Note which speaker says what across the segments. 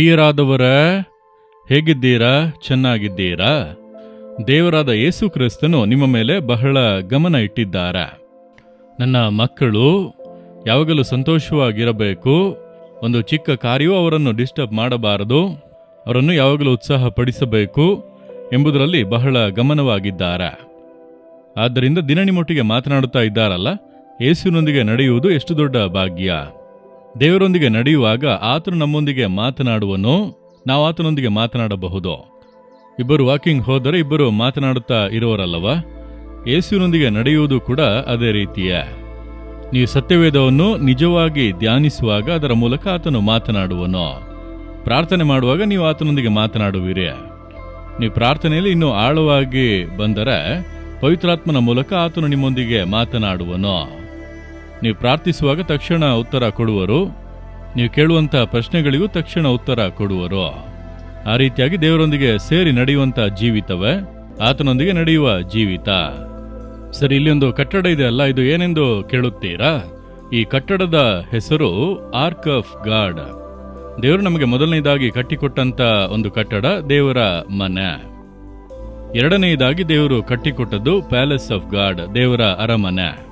Speaker 1: ಪ್ರಿಯರಾದವರ, ಹೇಗಿದ್ದೀರಾ? ಚೆನ್ನಾಗಿದ್ದೀರಾ? ದೇವರಾದ ಯೇಸು ಕ್ರಿಸ್ತನು ನಿಮ್ಮ ಮೇಲೆ ಬಹಳ ಗಮನ ಇಟ್ಟಿದ್ದಾರೆ? ನನ್ನ ಮಕ್ಕಳು, ಯಾವಾಗಲೂ ಸಂತೋಷವಾಗಿರಬೇಕು. ಒಂದು ಚಿಕ್ಕ ಕಾರ್ಯವೂ ಅವರನ್ನು ಡಿಸ್ಟರ್ಬ್ ಮಾಡಬಾರದು. ಅವರನ್ನು ಯಾವಾಗಲೂ ಉತ್ಸಾಹಪಡಿಸಬೇಕು ಎಂಬುದರಲ್ಲಿ ಬಹಳ ಗಮನವಾಗಿದ್ದಾರೆ? ಆದ್ದರಿಂದ ದಿನನಿಮೊಟ್ಟಿಗೆ ಮಾತನಾಡುತ್ತಾ ಇದ್ದಾರಲ್ಲ? ಯೇಸುವಿನೊಂದಿಗೆ ನಡೆಯುವುದು ಎಷ್ಟು ದೊಡ್ಡ ಭಾಗ್ಯ? ದೇವರೊಂದಿಗೆ ನಡೆಯುವಾಗ ಆತನು ನಮ್ಮೊಂದಿಗೆ ಮಾತನಾಡುವನು. ನಾವು ಆತನೊಂದಿಗೆ ಮಾತನಾಡಬಹುದು? ಇಬ್ಬರು ವಾಕಿಂಗ್ ಹೋದರೆ ಇಬ್ಬರು ಮಾತನಾಡುತ್ತಾ ಇರುವರಲ್ಲವ? ಯೇಸುವಿನೊಂದಿಗೆ ನಡೆಯುವುದು ಕೂಡ ಅದೇ ರೀತಿಯ. ನೀವು ಸತ್ಯವೇದವನ್ನು ನಿಜವಾಗಿ ಧ್ಯಾನಿಸುವಾಗ ಅದರ ಮೂಲಕ ಆತನು ಮಾತನಾಡುವನು. ಪ್ರಾರ್ಥನೆ ಮಾಡುವಾಗ ನೀವು ಆತನೊಂದಿಗೆ ಮಾತನಾಡುವಿರಿ. ನೀವು ಪ್ರಾರ್ಥನೆಯಲ್ಲಿ ಇನ್ನೂ ಆಳವಾಗಿ ಬಂದರೆ ಪವಿತ್ರಾತ್ಮನ ಮೂಲಕ ಆತನು ನಿಮ್ಮೊಂದಿಗೆ ಮಾತನಾಡುವನು. ನೀವು ಪ್ರಾರ್ಥಿಸುವಾಗ ತಕ್ಷಣ ಉತ್ತರ ಕೊಡುವರು. ನೀವು ಕೇಳುವಂಥ ಪ್ರಶ್ನೆಗಳಿಗೂ ತಕ್ಷಣ ಉತ್ತರ ಕೊಡುವರು. ಆ ರೀತಿಯಾಗಿ ದೇವರೊಂದಿಗೆ ಸೇರಿ ನಡೆಯುವಂಥ ಜೀವಿತವೇ ಆತನೊಂದಿಗೆ ನಡೆಯುವ ಜೀವಿತ. ಸರಿ ಇಲ್ಲಿ ಒಂದು ಕಟ್ಟಡ ಇದೆ ಅಲ್ಲ, ಇದು ಏನೆಂದು ಕೇಳುತ್ತೀರಾ? ಈ ಕಟ್ಟಡದ ಹೆಸರು ಆರ್ಕ್ ಆಫ್ ಗಾಡ್. ದೇವರು ನಮಗೆ ಮೊದಲನೇದಾಗಿ ಕಟ್ಟಿಕೊಟ್ಟಂತ ಒಂದು ಕಟ್ಟಡ, ದೇವರ ಮನೆ. ಎರಡನೆಯದಾಗಿ ದೇವರು ಕಟ್ಟಿಕೊಟ್ಟದ್ದು ಪ್ಯಾಲೇಸ್ ಆಫ್ ಗಾಡ್, ದೇವರ ಅರಮನೆ.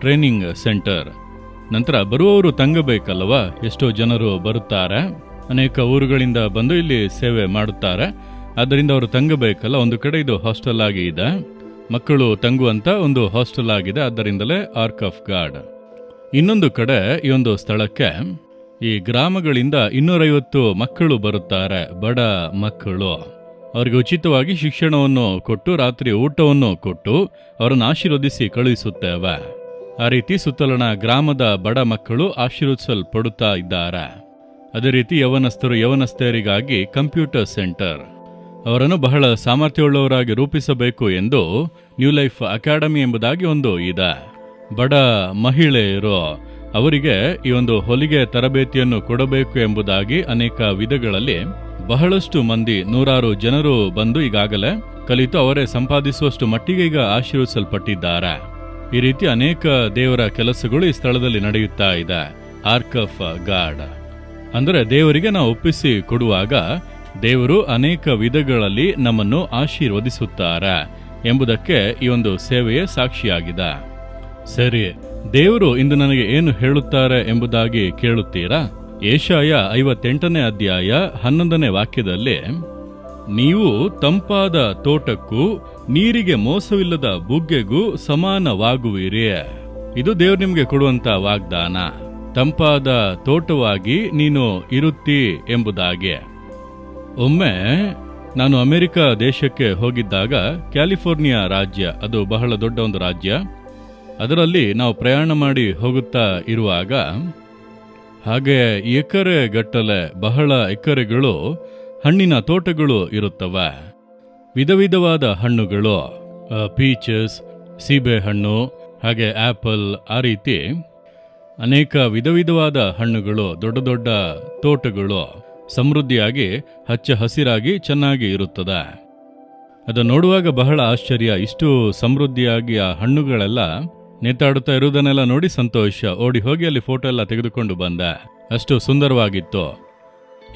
Speaker 1: Training centre. ನಂತರ ಬರುವವರು ತಂಗಬೇಕಲ್ಲವಾ? ಎಷ್ಟೋ ಜನರು ಬರುತ್ತಾರೆ. ಅನೇಕ ಊರುಗಳಿಂದ ಬಂದು ಇಲ್ಲಿ ಸೇವೆ ಮಾಡುತ್ತಾರೆ. ಆದ್ದರಿಂದ ಅವರು ತಂಗಬೇಕಲ್ಲ, ಒಂದು ಕಡೆ ಇದು ಹಾಸ್ಟೆಲ್ ಆಗಿ ಇದೆ. ಮಕ್ಕಳು ತಂಗುವಂಥ ಒಂದು ಹಾಸ್ಟೆಲ್ ಆಗಿದೆ, ಆದ್ದರಿಂದಲೇ ಆರ್ಕ್ ಆಫ್ ಗಾಡ್. ಇನ್ನೊಂದು ಕಡೆ ಈ ಒಂದು ಸ್ಥಳಕ್ಕೆ ಈ ಗ್ರಾಮಗಳಿಂದ ಇನ್ನೂರೈವತ್ತು ಮಕ್ಕಳು ಬರುತ್ತಾರೆ, ಬಡ ಮಕ್ಕಳು. ಅವರಿಗೆ ಉಚಿತವಾಗಿ ಶಿಕ್ಷಣವನ್ನು ಕೊಟ್ಟು, ರಾತ್ರಿ ಊಟವನ್ನು ಕೊಟ್ಟು, ಅವರನ್ನು ಆಶೀರ್ವದಿಸಿ ಕಳುಹಿಸುತ್ತೇವೆ. ಆ ರೀತಿ ಸುತ್ತಲಿನ ಗ್ರಾಮದ ಬಡ ಮಕ್ಕಳು ಆಶೀರ್ವಿಸಲ್ಪಡುತ್ತಾ ಇದ್ದಾರೆ. ಅದೇ ರೀತಿ ಯವನಸ್ಥರು ಯವನಸ್ಥೆಯರಿಗಾಗಿ ಕಂಪ್ಯೂಟರ್ ಸೆಂಟರ್ ಅವರನ್ನು ಬಹಳ ಸಾಮರ್ಥ್ಯವುಳ್ಳವರಾಗಿ ರೂಪಿಸಬೇಕು ಎಂದು ನ್ಯೂ ಲೈಫ್ ಅಕಾಡೆಮಿ ಎಂಬುದಾಗಿ ಒಂದು ಇದೆ. ಬಡ ಮಹಿಳೆಯರು ಅವರಿಗೆ ಈ ಒಂದು ಹೊಲಿಗೆ ತರಬೇತಿಯನ್ನು ಕೊಡಬೇಕು ಎಂಬುದಾಗಿ ಅನೇಕ ವಿಧಗಳಲ್ಲಿ ಬಹಳಷ್ಟು ಮಂದಿ ನೂರಾರು ಜನರು ಬಂದು ಈಗಾಗಲೇ ಕಲಿತು ಅವರೇ ಸಂಪಾದಿಸುವಷ್ಟು ಮಟ್ಟಿಗೆ ಈಗ ಆಶೀರ್ವಿಸಲ್ಪಟ್ಟಿದ್ದಾರೆ ಈ ರೀತಿ ಅನೇಕ ದೇವರ ಕೆಲಸಗಳು ಈ ಸ್ಥಳದಲ್ಲಿ ನಡೆಯುತ್ತಾ ಇದೆ. ಆರ್ಕ್ ಆಫ್ ಗಾಡ್ ಅಂದರೆ ದೇವರಿಗೆ ನಾವು ಒಪ್ಪಿಸಿ ಕೊಡುವಾಗ ದೇವರು ಅನೇಕ ವಿಧಗಳಲ್ಲಿ ನಮ್ಮನ್ನು ಆಶೀರ್ವದಿಸುತ್ತಾರೆ ಎಂಬುದಕ್ಕೆ ಈ ಒಂದು ಸೇವೆಯೇ ಸಾಕ್ಷಿಯಾಗಿದೆ. ಸರಿ, ದೇವರು ಇಂದು ನನಗೆ ಏನು ಹೇಳುತ್ತಾರೆ ಎಂಬುದಾಗಿ ಕೇಳುತ್ತೀರಾ? ಏಷಾಯ ಐವತ್ತೆಂಟನೇ ಅಧ್ಯಾಯ ಹನ್ನೊಂದನೇ ವಾಕ್ಯದಲ್ಲಿ ನೀವು ತಂಪಾದ ತೋಟಕ್ಕೂ ನೀರಿಗೆ ಮೋಸವಿಲ್ಲದ ಬುಗ್ಗೆಗೂ ಸಮಾನವಾಗುವಿರಿ. ಇದು ದೇವ್ರು ನಿಮಗೆ ಕೊಡುವಂತ ವಾಗ್ದಾನ. ತಂಪಾದ ತೋಟವಾಗಿ ನೀನು ಇರುತ್ತಿ ಎಂಬುದಾಗಿ. ಒಮ್ಮೆ ನಾನು ಅಮೆರಿಕ ದೇಶಕ್ಕೆ ಹೋಗಿದ್ದಾಗ ಕ್ಯಾಲಿಫೋರ್ನಿಯಾ ರಾಜ್ಯ, ಅದು ಬಹಳ ದೊಡ್ಡ ಒಂದು ರಾಜ್ಯ. ಅದರಲ್ಲಿ ನಾವು ಪ್ರಯಾಣ ಮಾಡಿ ಹೋಗುತ್ತಾ ಇರುವಾಗ ಹಾಗೆ ಎಕರೆ ಗಟ್ಟಲೆ ಬಹಳ ಎಕರೆಗಳು ಹಣ್ಣಿನ ತೋಟಗಳು ಇರುತ್ತವೆ. ವಿಧ ವಿಧವಾದ ಹಣ್ಣುಗಳು ಪೀಚಸ್ ಸೀಬೆಹಣ್ಣು ಹಾಗೆ ಆಪಲ್ ಆ ರೀತಿ. ಅನೇಕ ವಿಧ ವಿಧವಾದ ಹಣ್ಣುಗಳು, ದೊಡ್ಡ ದೊಡ್ಡ ತೋಟಗಳು ಸಮೃದ್ಧಿಯಾಗಿ, ಹಚ್ಚ ಹಸಿರಾಗಿ ಚೆನ್ನಾಗಿ ಇರುತ್ತದೆ. ಅದು ನೋಡುವಾಗ ಬಹಳ ಆಶ್ಚರ್ಯ. ಇಷ್ಟು ಸಮೃದ್ಧಿಯಾಗಿ ಆ ಹಣ್ಣುಗಳೆಲ್ಲ ನೇತಾಡುತ್ತಾ ಇರುವುದನ್ನೆಲ್ಲ ನೋಡಿ ಸಂತೋಷ. ಓಡಿ ಹೋಗಿ ಅಲ್ಲಿ ಫೋಟೋ ಎಲ್ಲ ತೆಗೆದುಕೊಂಡು ಬಂದೆ. ಅಷ್ಟು ಸುಂದರವಾಗಿತ್ತು.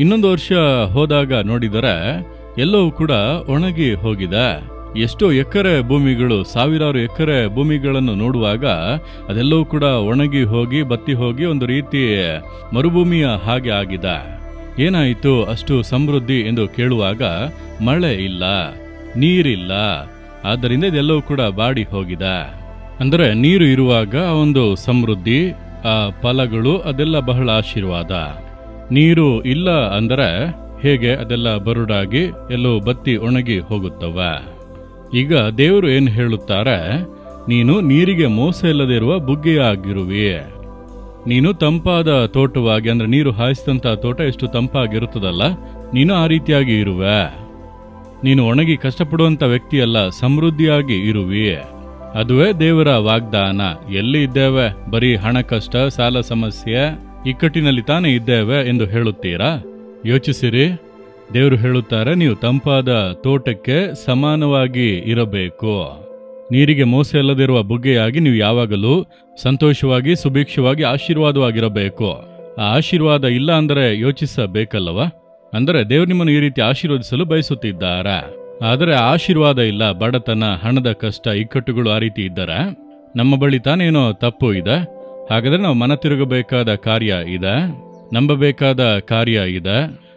Speaker 1: ಇನ್ನೊಂದು ವರ್ಷ ಹೋದಾಗ ನೋಡಿದರೆ ಎಲ್ಲವೂ ಕೂಡ ಒಣಗಿ ಹೋಗಿದೆ. ಎಷ್ಟೋ ಎಕರೆ ಭೂಮಿಗಳು, ಸಾವಿರಾರು ಎಕರೆ ಭೂಮಿಗಳನ್ನು ನೋಡುವಾಗ ಅದೆಲ್ಲವೂ ಕೂಡ ಒಣಗಿ ಹೋಗಿ, ಬತ್ತಿ ಹೋಗಿ ಒಂದು ರೀತಿ ಮರುಭೂಮಿಯ ಹಾಗೆ ಆಗಿದೆ. ಏನಾಯಿತು ಅಷ್ಟು ಸಮೃದ್ಧಿ ಎಂದು ಕೇಳುವಾಗ ಮಳೆ ಇಲ್ಲ, ನೀರಿಲ್ಲ. ಆದ್ದರಿಂದ ಇದೆಲ್ಲವೂ ಕೂಡ ಬಾಡಿ ಹೋಗಿದೆ. ಅಂದರೆ ನೀರು ಇರುವಾಗ ಒಂದು ಸಮೃದ್ಧಿ, ಆ ಫಲಗಳು ಅದೆಲ್ಲ ಬಹಳ ಆಶೀರ್ವಾದ. ನೀರು ಇಲ್ಲ ಅಂದರೆ ಹೇಗೆ ಅದೆಲ್ಲ ಬರುಡಾಗಿ ಎಲ್ಲೋ ಬತ್ತಿ ಒಣಗಿ ಹೋಗುತ್ತವ? ಈಗ ದೇವರು ಏನು ಹೇಳುತ್ತಾರೆ? ನೀನು ನೀರಿಗೆ ಮೋಸ ಇಲ್ಲದೆ ಇರುವ ಬುಗ್ಗೆಯಾಗಿರುವಿ. ನೀನು ತಂಪಾದ ತೋಟವಾಗಿ, ಅಂದರೆ ನೀರು ಹಾಯಿಸಿದಂಥ ತೋಟ ಎಷ್ಟು ತಂಪಾಗಿರುತ್ತದಲ್ಲ, ನೀನು ಆ ರೀತಿಯಾಗಿ ಇರುವೆ. ನೀನು ಒಣಗಿ ಕಷ್ಟಪಡುವಂತ ವ್ಯಕ್ತಿಯಲ್ಲ, ಸಮೃದ್ಧಿಯಾಗಿ ಇರುವಿ. ಅದುವೇ ದೇವರ ವಾಗ್ದಾನ. ಎಲ್ಲಿ ಇದ್ದೇವೆ? ಬರೀ ಹಣ, ಕಷ್ಟ, ಸಾಲ, ಸಮಸ್ಯೆ. ಇಕ್ಕಟ್ಟಿನಲ್ಲಿ ತಾನೇ ಇದ್ದೇವೆ ಎಂದು ಹೇಳುತ್ತೀರಾ? ಯೋಚಿಸಿರಿ. ದೇವರು ಹೇಳುತ್ತಾರೆ, ನೀವು ತಂಪಾದ ತೋಟಕ್ಕೆ ಸಮಾನವಾಗಿ ಇರಬೇಕು. ನೀರಿಗೆ ಮೋಸ ಇಲ್ಲದಿರುವ ಬುಗ್ಗೆಯಾಗಿ ನೀವು ಯಾವಾಗಲೂ ಸಂತೋಷವಾಗಿ, ಸುಭಿಕ್ಷವಾಗಿ, ಆಶೀರ್ವಾದವಾಗಿರಬೇಕು. ಆ ಆಶೀರ್ವಾದ ಇಲ್ಲ ಅಂದರೆ ಯೋಚಿಸಬೇಕಲ್ಲವ? ಅಂದರೆ ದೇವರು ನಿಮ್ಮನ್ನು ಈ ರೀತಿ ಆಶೀರ್ವದಿಸಲು ಬಯಸುತ್ತಿದ್ದಾರೆ? ಆದರೆ ಆಶೀರ್ವಾದ ಇಲ್ಲ, ಬಡತನ, ಹಣದ ಕಷ್ಟ, ಇಕ್ಕಟ್ಟುಗಳು ಆ ರೀತಿ ಇದ್ದರೆ? ನಮ್ಮ ಬಳಿ ತಾನೇನೋ ತಪ್ಪು ಇದೆ. ಹಾಗಾದ್ರೆ ನಾವು ಮನ ತಿರುಗಬೇಕಾದ ಕಾರ್ಯ ಇದೆ, ನಂಬಬೇಕಾದ ಕಾರ್ಯ ಇದೆ,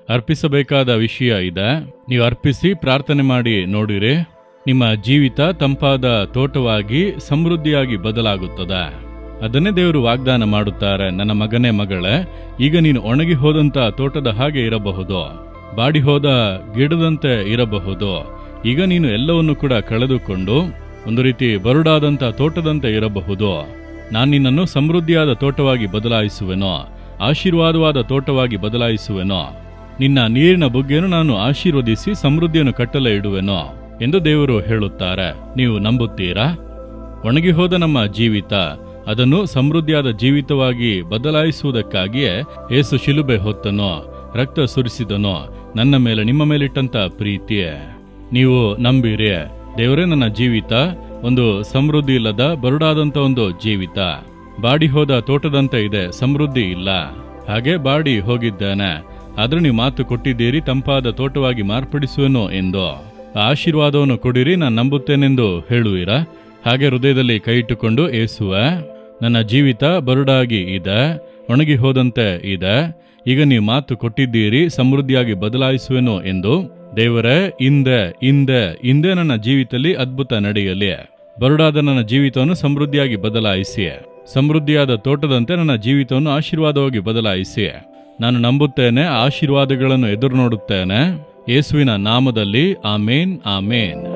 Speaker 1: ಅರ್ಪಿಸಬೇಕಾದ ವಿಷಯ ಇದೆ. ನೀವು ಅರ್ಪಿಸಿ, ಪ್ರಾರ್ಥನೆ ಮಾಡಿ ನೋಡಿರಿ, ನಿಮ್ಮ ಜೀವಿತ ತಂಪಾದ ತೋಟವಾಗಿ, ಸಮೃದ್ಧಿಯಾಗಿ ಬದಲಾಗುತ್ತದೆ. ಅದನ್ನೇ ದೇವರು ವಾಗ್ದಾನ ಮಾಡುತ್ತಾರೆ, ನನ್ನ ಮಗನೇ ಮಗಳೇ, ಈಗ ನೀನು ಒಣಗಿ ಹೋದಂಥ ತೋಟದ ಹಾಗೆ ಇರಬಹುದು, ಬಾಡಿ ಹೋದ ಗಿಡದಂತೆ ಇರಬಹುದು, ಈಗ ನೀನು ಎಲ್ಲವನ್ನು ಕೂಡ ಕಳೆದುಕೊಂಡು ಒಂದು ರೀತಿ ಬರುಡಾದಂತ ತೋಟದಂತೆ ಇರಬಹುದು. ನಾನು ನಿನ್ನನ್ನು ಸಮೃದ್ಧಿಯಾದ ತೋಟವಾಗಿ ಬದಲಾಯಿಸುವೆನೋ? ಆಶೀರ್ವಾದವಾದ ತೋಟವಾಗಿ ಬದಲಾಯಿಸುವೆನೋ? ನಿನ್ನ ನೀರಿನ ಬುಗ್ಗೆಯನ್ನು ನಾನು ಆಶೀರ್ವದಿಸಿ ಸಮೃದ್ಧಿಯನ್ನು ಕಟ್ಟಲೆ ಇಡುವೆನೋ? ಎಂದು ದೇವರು ಹೇಳುತ್ತಾರೆ. ನೀವು ನಂಬುತ್ತೀರಾ? ಒಣಗಿ ಹೋದ ನಮ್ಮ ಜೀವಿತ, ಅದನ್ನು ಸಮೃದ್ಧಿಯಾದ ಜೀವಿತವಾಗಿ ಬದಲಾಯಿಸುವುದಕ್ಕಾಗಿಯೇ ಏಸು ಶಿಲುಬೆ ಹೊತ್ತನೋ? ರಕ್ತ ಸುರಿಸಿದನೋ? ನನ್ನ ಮೇಲೆ ನಿಮ್ಮ ಮೇಲಿಟ್ಟಂತ ಪ್ರೀತಿಯೇ? ನೀವು ನಂಬಿರಿ. ದೇವರೇ ನನ್ನ ಜೀವಿತ ಒಂದು ಸಮೃದ್ಧಿ ಇಲ್ಲದ ಬರುಡಾದಂತ ಒಂದು ಜೀವಿತ. ಬಾಡಿ ಹೋದ ತೋಟದಂತೆ ಇದೆ, ಸಮೃದ್ಧಿ ಇಲ್ಲ. ಹಾಗೆ ಬಾಡಿ ಹೋಗಿದ್ದಾನೆ. ಆದ್ರೆ ನೀವು ಮಾತು ಕೊಟ್ಟಿದ್ದೀರಿ, ತಂಪಾದ ತೋಟವಾಗಿ ಮಾರ್ಪಡಿಸುವೆನು ಎಂದು. ಆಶೀರ್ವಾದವನ್ನು ಕೊಡಿರಿ, ನಾನು ನಂಬುತ್ತೇನೆಂದು ಹೇಳುವಿರಾ? ಹಾಗೆ ಹೃದಯದಲ್ಲಿ ಕೈ ಇಟ್ಟುಕೊಂಡು ಏಸುವ, ನನ್ನ ಜೀವಿತ ಬರುಡಾಗಿ ಇದೆ, ಒಣಗಿ ಹೋದಂತೆ ಇದೆ. ಈಗ ನೀವು ಮಾತು ಕೊಟ್ಟಿದ್ದೀರಿ, ಸಮೃದ್ಧಿಯಾಗಿ ಬದಲಾಯಿಸುವೆನು ಎಂದು. ದೇವರೇ, ಹಿಂದೆ ಹಿಂದೆ ಹಿಂದೆ ನನ್ನ ಜೀವಿತದಲ್ಲಿ ಅದ್ಭುತ ನಡೆಯಲಿ. ಬರುಡಾದ ನನ್ನ ಜೀವಿತವನ್ನು ಸಮೃದ್ಧಿಯಾಗಿ ಬದಲಾಯಿಸಿ ಸಮೃದ್ಧಿಯಾದ ತೋಟದಂತೆ ನನ್ನ ಜೀವಿತವನ್ನು ಆಶೀರ್ವಾದವಾಗಿ ಬದಲಾಯಿಸಿ ನಾನು ನಂಬುತ್ತೇನೆ ಆಶೀರ್ವಾದಗಳನ್ನು ಎದುರು ನೋಡುತ್ತೇನೆ ಯೇಸುವಿನ ನಾಮದಲ್ಲಿ ಆಮೇನ್ ಆಮೇನ್.